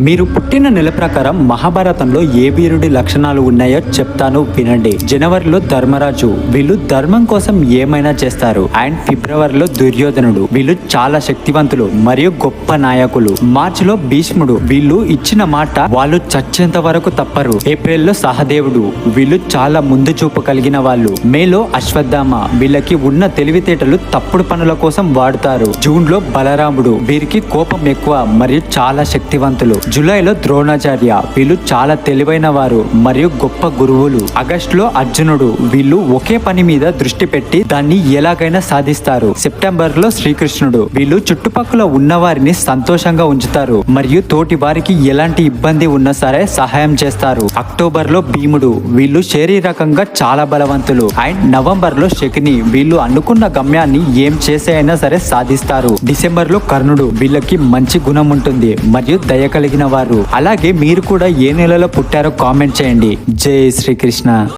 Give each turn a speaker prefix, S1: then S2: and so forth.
S1: మీరు పుట్టిన నెల ప్రకారం మహాభారతంలో ఏ వీరుడి లక్షణాలు ఉన్నాయో చెప్తాను వినండి. జనవరిలో ధర్మరాజు. వీళ్ళు ధర్మం కోసం ఏమైనా చేస్తారు. అండ్ ఫిబ్రవరిలో దుర్యోధనుడు. వీళ్ళు చాలా శక్తివంతులు మరియు గొప్ప నాయకులు. మార్చిలో భీష్ముడు. వీళ్ళు ఇచ్చిన మాట వాళ్ళు చచ్చేంత వరకు తప్పరు. ఏప్రిల్లో సహదేవుడు. వీళ్ళు చాలా ముందు చూపు కలిగిన వాళ్ళు. మేలో అశ్వత్థామ. వీళ్ళకి ఉన్న తెలివితేటలు తప్పుడు పనుల కోసం వాడుతారు. జూన్లో బలరాముడు. వీరికి కోపం ఎక్కువ మరియు చాలా శక్తివంతులు. జూలైలో ద్రోణాచార్య వీళ్ళు చాలా తెలివైన వారు మరియు గొప్ప గురువులు. ఆగస్టులో అర్జునుడు వీళ్ళు ఒకే పని మీద దృష్టి పెట్టి దాన్ని ఎలాగైనా సాధిస్తారు. సెప్టెంబర్లో శ్రీకృష్ణుడు వీళ్ళు చుట్టుపక్కల ఉన్న వారిని సంతోషంగా ఉంచుతారు మరియు తోటి వారికి ఎలాంటి ఇబ్బంది ఉన్నా సరే సహాయం చేస్తారు. అక్టోబర్లో భీముడు వీళ్ళు శారీరకంగా చాలా బలవంతులు. అండ్ నవంబర్లో శకిని వీళ్ళు అనుకున్న గమ్యాన్ని ఏం చేసే అయినా సరే సాధిస్తారు. డిసెంబర్లో కర్ణుడు వీళ్ళకి మంచి గుణం ఉంటుంది మరియు దయ కలిగిన వారు. అలాగే మీరు కూడా ఏ నెలలో పుట్టారో కామెంట్ చేయండి. జై శ్రీకృష్ణ.